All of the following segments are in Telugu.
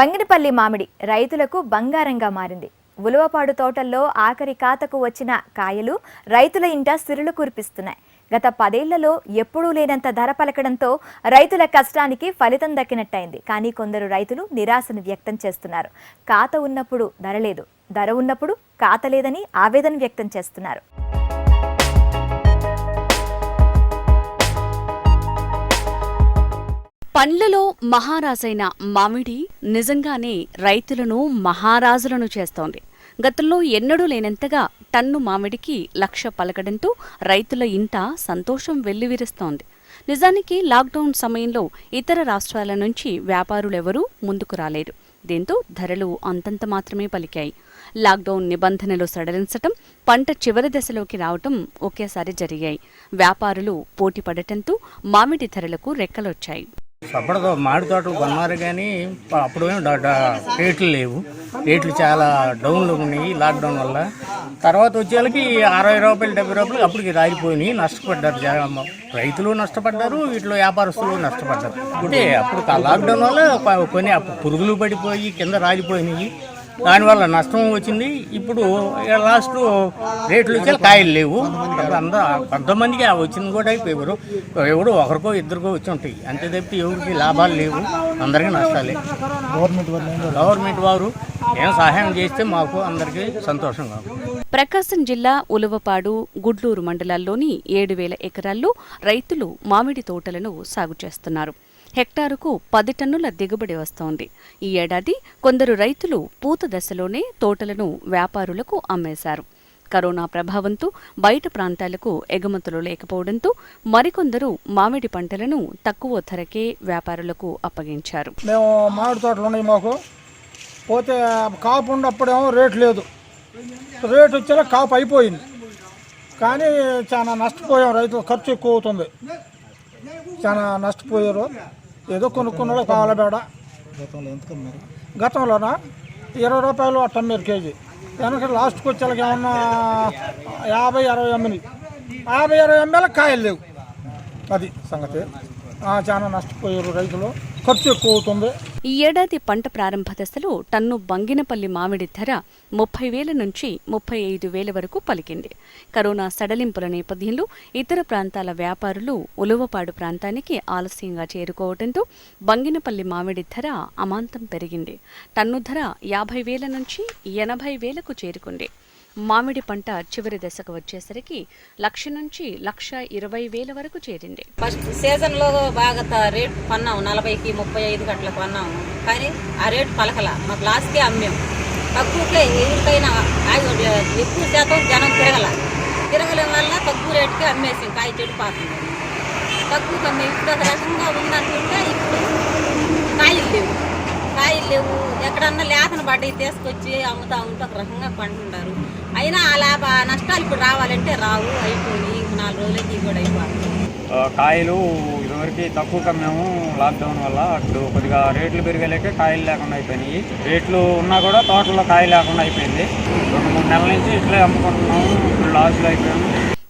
బంగినపల్లి మామిడి రైతులకు బంగారంగా మారింది. ఉలవపాడు తోటల్లో ఆఖరి కాతకు వచ్చిన కాయలు రైతుల ఇంట సిరులు కురిపిస్తున్నాయి. గత పదేళ్ళలో ఎప్పుడూ లేనంత ధర పలకడంతో రైతుల కష్టానికి ఫలితం దక్కినట్టయింది. కానీ కొందరు రైతులు నిరాశను వ్యక్తం చేస్తున్నారు. కాత ఉన్నప్పుడు ధర లేదు. ధర ఉన్నప్పుడు కాత లేదని ఆవేదన వ్యక్తం చేస్తున్నారు. పండ్లలో మహారాజైన మామిడి నిజంగానే రైతులను మహారాజులను చేస్తోంది. గతంలో ఎన్నడూ లేనంతగా టన్ను మామిడికి లక్ష పలకడంతో రైతుల ఇంట సంతోషం వెల్లివిరుస్తోంది. నిజానికి లాక్డౌన్ సమయంలో ఇతర రాష్ట్రాల నుంచి వ్యాపారులెవరూ ముందుకు రాలేదు. దీంతో ధరలు అంతంత మాత్రమే పలికాయి. లాక్డౌన్ నిబంధనలు సడలించటం పంట చివరి దశలోకి రావటం ఒకేసారి జరిగాయి. వ్యాపారులు పోటీ పడటంతో మామిడి ధరలకు రెక్కలొచ్చాయి. సపడతో మామిడి తోటలు కొన్నారు కానీ అప్పుడు ఏం రేట్లు లేవు. రేట్లు చాలా డౌన్లో ఉన్నాయి లాక్డౌన్ వల్ల. తర్వాత వచ్చేళ్ళకి అరవై రూపాయలు డెబ్బై రూపాయలు అప్పటికి రాగిపోయినాయి నష్టపడ్డారు రైతులు నష్టపడ్డారు వీటిలో వ్యాపారస్తులు నష్టపడ్డారు. అంటే అప్పుడు ఆ లాక్డౌన్ వల్ల కొన్ని పురుగులు పడిపోయి కింద రాలిపోయినాయి దానివల్ల నష్టం వచ్చింది. ఇప్పుడు లాస్ట్ రేట్లు వచ్చే కాయలు లేవు. అందరూ కొంతమందికి వచ్చింది కూడా ఎవరు ఎవడు ఒకరికో ఇద్దరికో వచ్చి ఉంటాయి. అంతే తప్పితే ఎవరికి లాభాలు లేవు. అందరికీ నష్టాలే. గవర్నమెంట్ వారు ఏం సహాయం చేస్తే మాకు అందరికీ సంతోషంగా ప్రకాశం జిల్లా ఉలవపాడు గుడ్లూరు మండలాల్లోని ఏడు వేల ఎకరాల్లో రైతులు మామిడి తోటలను సాగు చేస్తున్నారు. హెక్టారుకు పది టన్నుల దిగుబడి వస్తోంది. ఈ ఏడాది కొందరు రైతులు పూత దశలోనే తోటలను వ్యాపారులకు అమ్మేశారు. కరోనా ప్రభావంతో బయట ప్రాంతాలకు ఎగుమతులు లేకపోవడంతో మరికొందరు మామిడి పంటలను తక్కువ ధరకే వ్యాపారులకు అప్పగించారు. మేము మామిడి తోటలు ఉన్నాయి మాకు. పోతే కాపు ఉన్నప్పుడేమో రేటు లేదు. రేటు వచ్చేలా కాపు అయిపోయింది. కానీ చాలా నష్టపోయాం రైతులు. ఖర్చు ఎక్కువ అవుతుంది. చాలా నష్టపోయారు. ఏదో కొనుక్కున్నాడు కావాల బేడ? గతంలోనా? ఇరవై రూపాయలు అట్ట అమ్మారు కేజీ. వెనక లాస్ట్కి వచ్చేలాకి ఏమన్నా యాభై అరవై అమ్మినాయి యాభై అరవై అమ్మేలా కాయలు లేవు. అది సంగతి. చాలా నష్టపోయారు రైతులు. ఖర్చు ఎక్కువ అవుతుంది. ఈ ఏడాది పంట ప్రారంభ దశలో టన్ను బంగినపల్లి మామిడి ధర ముప్పై వేల నుంచి ముప్పై ఐదు వేల వరకు పలికింది. కరోనా సడలింపుల నేపథ్యంలో ఇతర ప్రాంతాల వ్యాపారులు ఉలువపాడు ప్రాంతానికి ఆలస్యంగా చేరుకోవడంతో బంగినపల్లి మామిడి ధర అమాంతం పెరిగింది. టన్ను ధర యాభై వేల నుంచి ఎనభై వేలకు చేరుకుంది. మామిడి పంట చివరి దశకు వచ్చేసరికి లక్ష నుంచి లక్ష ఇరవై వేల వరకు చేరింది. ఫస్ట్ సీజన్లో బాగా రేట్ కొన్నాం నలభైకి ముప్పై ఐదుకి అట్లా కొన్నాము కానీ ఆ రేట్ పలకల. మాకు లాస్ట్కే అమ్మాం తక్కువకే ఎవరికైనా ఎక్కువ శాతం జనం తిరగల. తిరగలేం వల్ల తక్కువ రేటుకి అమ్మేసాం కాయ చెడు పాతుంది తక్కువ అమ్మే. ఇప్పుడు ఒక రకంగా ఉందనుకుంటే ఇప్పుడు కాయలు లేవు. కాయలు లేవు ఎక్కడన్నా లేతన పడ్డవి తీసుకొచ్చి అమ్ముతా ఉంటే ఒక రకంగా పండుంటారు అయినా ఆ లాభ నష్టాలు ఇప్పుడు రావాలంటే రావు అయిపోయి నాలుగు రోజులకి కూడా అయిపోతుంది. కాయలు ఇదివరకు తక్కువ కమ్మాము. లాక్డౌన్ వల్ల అప్పుడు కొద్దిగా రేట్లు పెరిగలేక కాయలు లేకుండా అయిపోయినాయి. రేట్లు ఉన్నా కూడా తోటలో కాయ లేకుండా అయిపోయింది. రెండు మూడు నెలల నుంచి ఇట్లే అమ్ముకుంటున్నాము. ఇప్పుడు లాస్లో అయిపోయాము.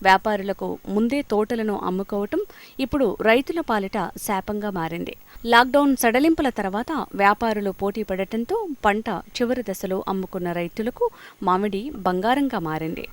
వ్యాపారులకు ముందే తోటలను అమ్ముకోవటం ఇప్పుడు రైతుల పాలిట శాపంగా మారింది. లాక్డౌన్ సడలింపుల తర్వాత వ్యాపారులు పోటీ పడటంతో పంట చివరి దశలో అమ్ముకున్న రైతులకు మామిడి బంగారంగా మారింది.